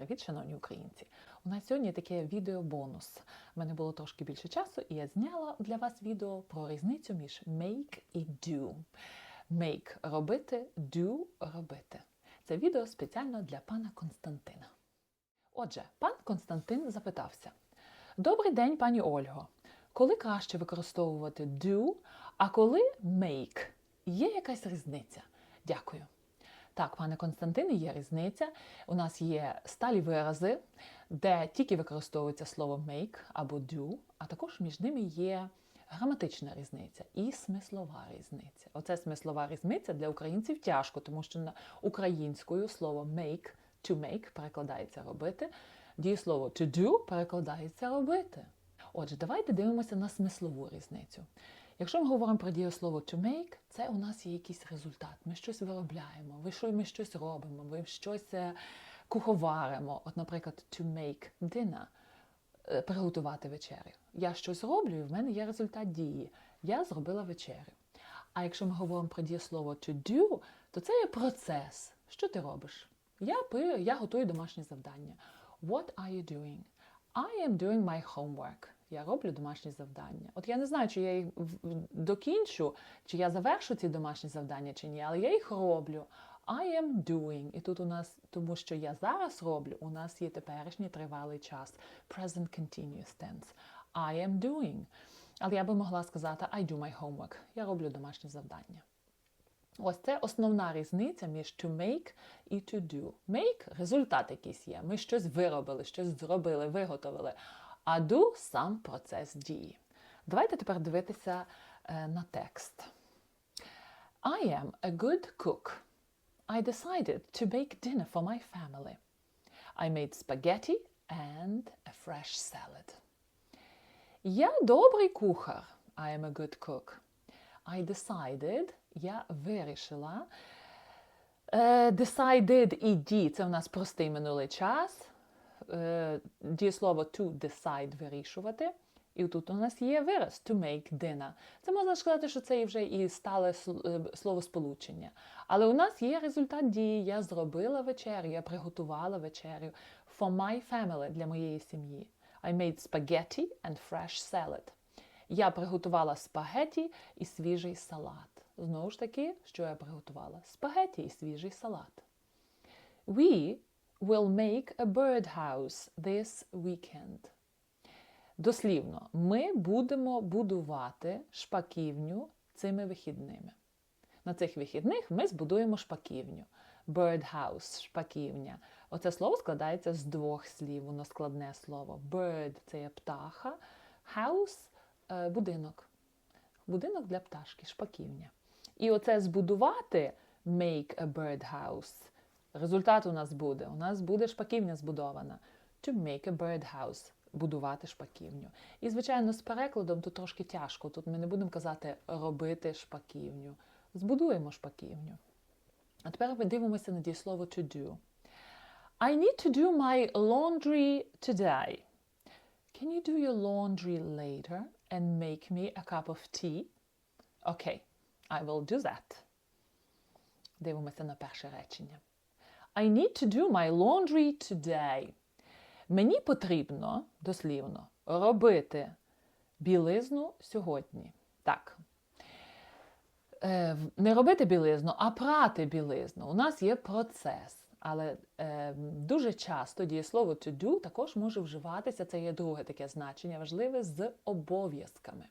Привіт, шановні українці! У нас сьогодні таке відео-бонус. У мене було трошки більше часу, і я зняла для вас відео про різницю між make і do. Make робити, do робити. Це відео спеціально для пана Константина. Отже, пан Константин запитався: Добрий день, пані Ольго. Коли краще використовувати do, а коли make? Є якась різниця? Дякую. Так, пане Константине, є різниця. У нас є сталі вирази, де тільки використовується слово make або do, а також між ними є граматична різниця і смислова різниця. Оце смислова різниця для українців тяжко, тому що на українською слово make, to make перекладається робити, дієслово to do перекладається робити. Отже, давайте дивимося на смислову різницю. Якщо ми говоримо про дієслово to make, це у нас є якийсь результат. Ми щось виробляємо, ви що- ми щось робимо, ми щось е, куховаримо. От, наприклад, to make dinner е, приготувати вечерю. Я щось роблю, і в мене є результат дії. Я зробила вечерю. А якщо ми говоримо про дієслово to do, то це є процес. Що ти робиш? Я, пи- я готую домашнє завдання. What are you doing? I am doing my homework. Я роблю домашні завдання. От я не знаю, чи я їх докінчу, чи я завершу ці домашні завдання, чи ні, але я їх роблю. I am doing. І тут у нас, тому що я зараз роблю, у нас є теперішній тривалий час. Present continuous tense. I am doing. Але я би могла сказати I do my homework. Я роблю домашні завдання. Ось це основна різниця між to make і to do. Make – результат якийсь є. Ми щось виробили, щось зробили, виготовили. А do – сам процес дії. Давайте тепер дивитися е, на текст. I am a good cook. I decided to bake dinner for my family. I made spaghetti and a fresh salad. Я добрий кухар. I am a good cook. I decided, я вирішила. Е, decided і D – це у нас простий минулий час. Е, дієслово to decide вирішувати. І тут у нас є вираз to make dinner. Це можна сказати, що це вже і стале е, словосполучення. Але у нас є результат дії. Я зробила вечерю, я приготувала вечерю for my family для моєї сім'ї. I made spaghetti and fresh salad. Я приготувала спагеті і свіжий салат. Знову ж таки, що я приготувала? Спагеті і свіжий салат. We will make a birdhouse this weekend. Дослівно, ми будемо будувати шпаківню цими вихідними. На цих вихідних ми збудуємо шпаківню. Birdhouse – шпаківня. Оце слово складається з двох слів, воно складне слово. Bird – це є птаха, house е, будинок. Будинок для пташки, шпаківня. І оце збудувати make a birdhouse. Результат у нас буде. У нас буде шпаківня збудована. To make a birdhouse. Будувати шпаківню. І, звичайно, з перекладом тут трошки тяжко. Тут ми не будемо казати робити шпаківню. Збудуємо шпаківню. А тепер ми дивимося на дієслово to do. I need to do my laundry today. Can you do your laundry later and make me a cup of tea? Okay, I will do that. Дивимося на перше речення. I need to do my laundry today. Мені потрібно, дослівно, робити білизну сьогодні. Так. Е, не робити білизну, а прати білизну. У нас є процес. Але е, дуже часто дієслово to do також може вживатися, це є друге таке значення, важливе з обов'язками,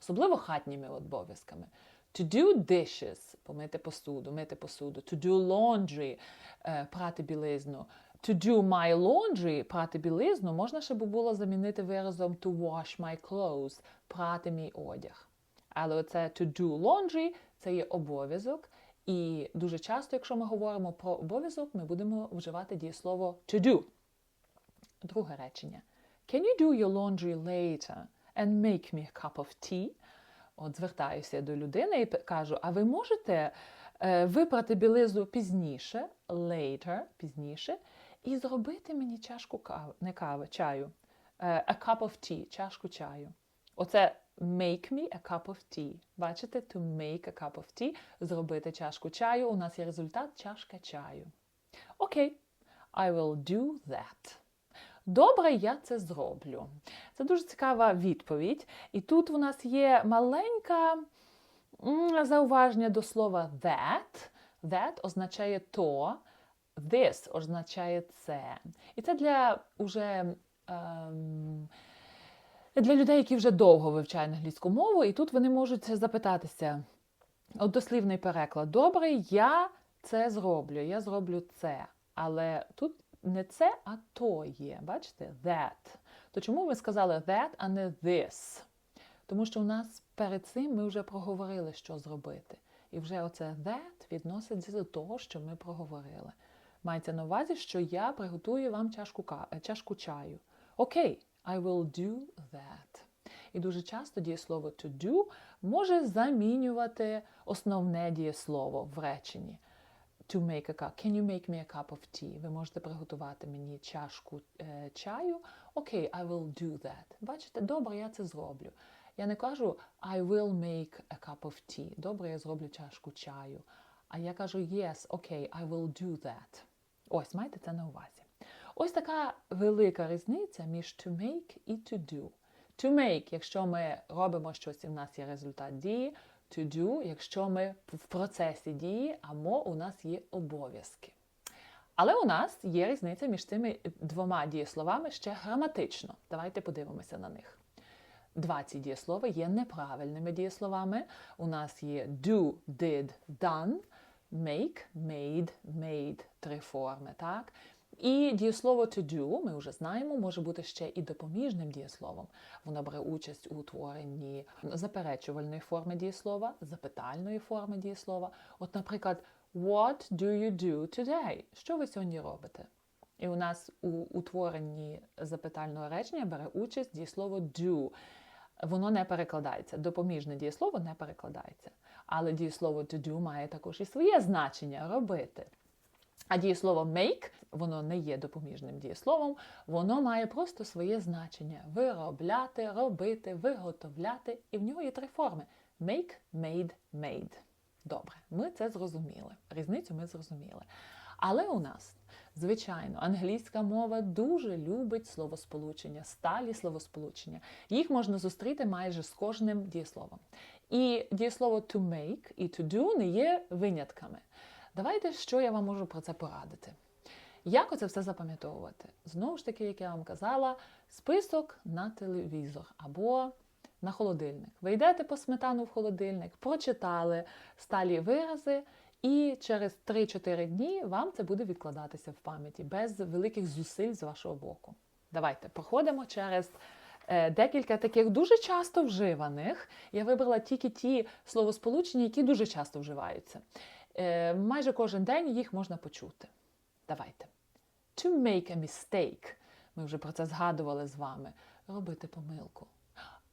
особливо хатніми обов'язками. To do dishes – помити посуду, мити посуду. To do laundry е, прати білизну. To do my laundry прати білизну можна ще би було замінити виразом to wash my clothes прати мій одяг. Але оце to do laundry – це є обов'язок. І дуже часто, якщо ми говоримо про обов'язок, ми будемо вживати дієслово to do. Друге речення. Can you do your laundry later and make me a cup of tea? От звертаюся до людини і кажу: а ви можете е, випрати білизну пізніше, later, пізніше, і зробити мені чашку кави, не кави, чаю. Е, a cup of tea, чашку чаю. Оце make me a cup of tea. Бачите, to make a cup of tea, зробити чашку чаю. У нас є результат чашка чаю. Окей, I will do that. Добре, я це зроблю. Це дуже цікава відповідь. І тут у нас є маленька зауваження до слова that. That означає то, this означає це. І це для уже. Ем, для людей, які вже довго вивчають англійську мову, і тут вони можуть запитатися: от дослівний переклад. Добре, я це зроблю, я зроблю це. Але тут не це, а то є. Бачите? That. То чому ми сказали that, а не this? Тому що у нас перед цим ми вже проговорили, що зробити. І вже оце that відноситься до того, що ми проговорили. Мається на увазі, що я приготую вам чашку, е, чашку чаю. Окей, I will do that. І дуже часто дієслово to do може замінювати основне дієслово в реченні. To make a cup. Can you make me a cup of tea? Ви можете приготувати мені чашку е, чаю. Окей, I will do that. Бачите, добре, я це зроблю. Я не кажу I will make a cup of tea. Добре, я зроблю чашку чаю. А я кажу yes, окей, I will do that. Ось, майте це на увазі. Ось така велика різниця між to make і to do. To make, якщо ми робимо щось і в нас є результат дії, to do, якщо ми в процесі дії, або у нас є обов'язки. Але у нас є різниця між цими двома дієсловами ще граматично. Давайте подивимося на них. Два ці дієслова є неправильними дієсловами. У нас є do, did, done, make, made, made, три форми, так? І дієслово to do, ми вже знаємо, може бути ще і допоміжним дієсловом. Воно бере участь у утворенні заперечувальної форми дієслова, запитальної форми дієслова. От, наприклад, What do you do today? Що ви сьогодні робите? І у нас у утворенні запитального речення бере участь дієслово do. Воно не перекладається. Допоміжне дієслово не перекладається. Але дієслово to do має також і своє значення робити. А дієслово make, воно не є допоміжним дієсловом, воно має просто своє значення: виробляти, робити, виготовляти. І в нього є три форми: make, made, made. Добре, ми це зрозуміли. Різницю ми зрозуміли. Але у нас, звичайно, англійська мова дуже любить словосполучення, сталі словосполучення. Їх можна зустріти майже з кожним дієсловом. І дієслово to make і to do не є винятками. Давайте, що я вам можу про це порадити. Як оце все запам'ятовувати? Знову ж таки, як я вам казала, список на телевізор або на холодильник. Ви йдете по сметану в холодильник, прочитали сталі вирази, і через 3-4 дні вам це буде відкладатися в пам'яті без великих зусиль з вашого боку. Давайте проходимо через е, декілька таких дуже часто вживаних. Я вибрала тільки ті словосполучення, які дуже часто вживаються. Е, майже кожен день їх можна почути. Давайте. To make a mistake. Ми вже про це згадували з вами. Робити помилку.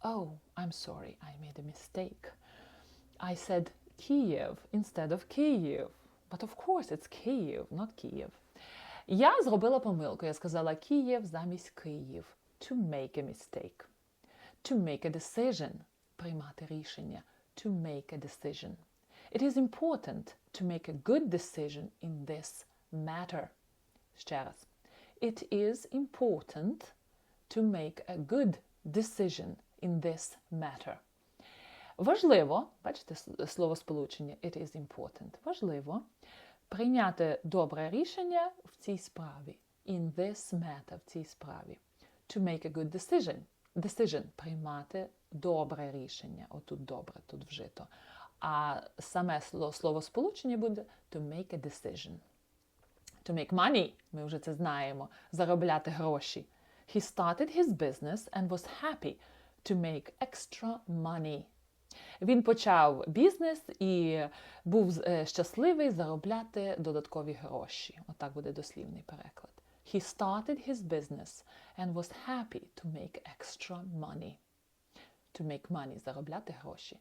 Oh, I'm sorry, I made a mistake. I said Kiev instead of Kyiv. But of course it's Kyiv, not Kyiv. Я зробила помилку. Я сказала Київ замість Київ. To make a mistake. To make a decision. Приймати рішення. To make a decision. It is important to make a good decision in this matter. Ще раз. It is important to make a good decision in this matter. Важливо, бачите слово сполучення it is important. Важливо прийняти добре рішення в цій справі. In this matter, в цій справі. To make a good decision. Decision приймати добре рішення. Отут добре, тут вжито. А саме слово сполучення буде to make a decision. To make money, ми вже це знаємо, заробляти гроші. He started his business and was happy to make extra money. Він почав бізнес і був е, щасливий заробляти додаткові гроші. Отак буде дослівний переклад. He started his business and was happy to make extra money. To make money заробляти гроші.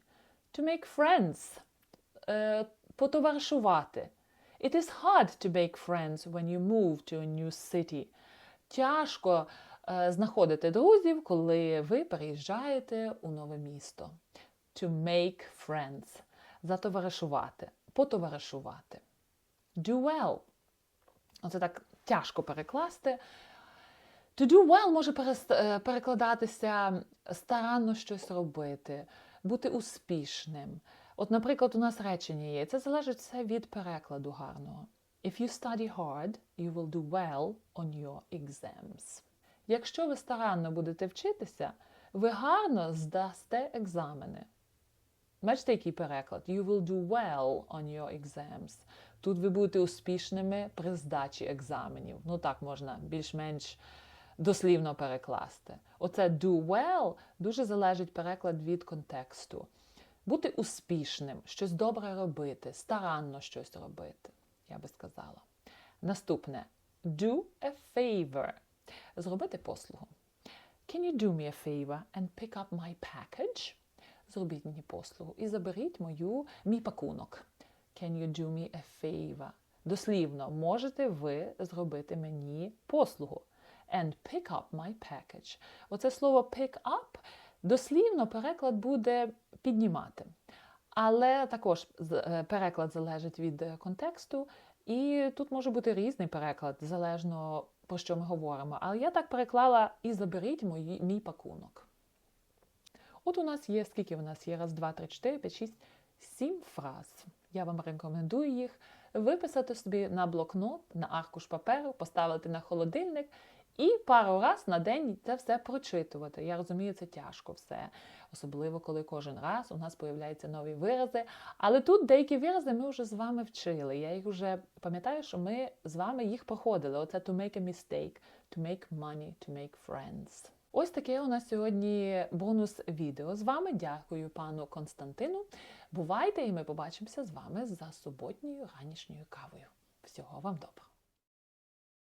To make friends е, потоваришувати. It is hard to make friends when you move to a new city. Тяжко е, знаходити друзів, коли ви переїжджаєте у нове місто. To make friends. Затоваришувати, потоваришувати. Do well. Оце так тяжко перекласти. To do well може е, перекладатися старанно щось робити, бути успішним. От, наприклад, у нас речення є. Це залежить все від перекладу гарного. If you study hard, you will do well on your exams. Якщо ви старанно будете вчитися, ви гарно здасте екзамени. Бачите, який переклад? You will do well on your exams. Тут ви будете успішними при здачі екзаменів. Ну так можна більш-менш дослівно перекласти. Оце do well дуже залежить переклад від контексту. Бути успішним, щось добре робити, старанно щось робити, я би сказала. Наступне do a favor. Зробити послугу. Can you do me a favor and pick up my package? Зробіть мені послугу і заберіть мою, мій пакунок. Can you do me a favor? Дослівно, можете ви зробити мені послугу. And pick up my package. Оце слово pick up, дослівно переклад буде піднімати. Але також е, переклад залежить від е, контексту, і тут може бути різний переклад, залежно про що ми говоримо. Але я так переклала і заберіть мої, мій пакунок. От у нас є, скільки у нас є? Раз, два, три, чотири, п'ять, шість, сім фраз. Я вам рекомендую їх виписати собі на блокнот, на аркуш паперу, поставити на холодильник і пару раз на день це все прочитувати. Я розумію, це тяжко все, особливо коли кожен раз у нас появляються нові вирази. Але тут деякі вирази ми вже з вами вчили. Я їх вже пам'ятаю, що ми з вами їх проходили. Оце to make a mistake, to make money, to make friends. Ось таке у нас сьогодні бонус відео. З вами дякую пану Константину. Бувайте, і ми побачимося з вами за суботньою ранішньою кавою. Всього вам доброго!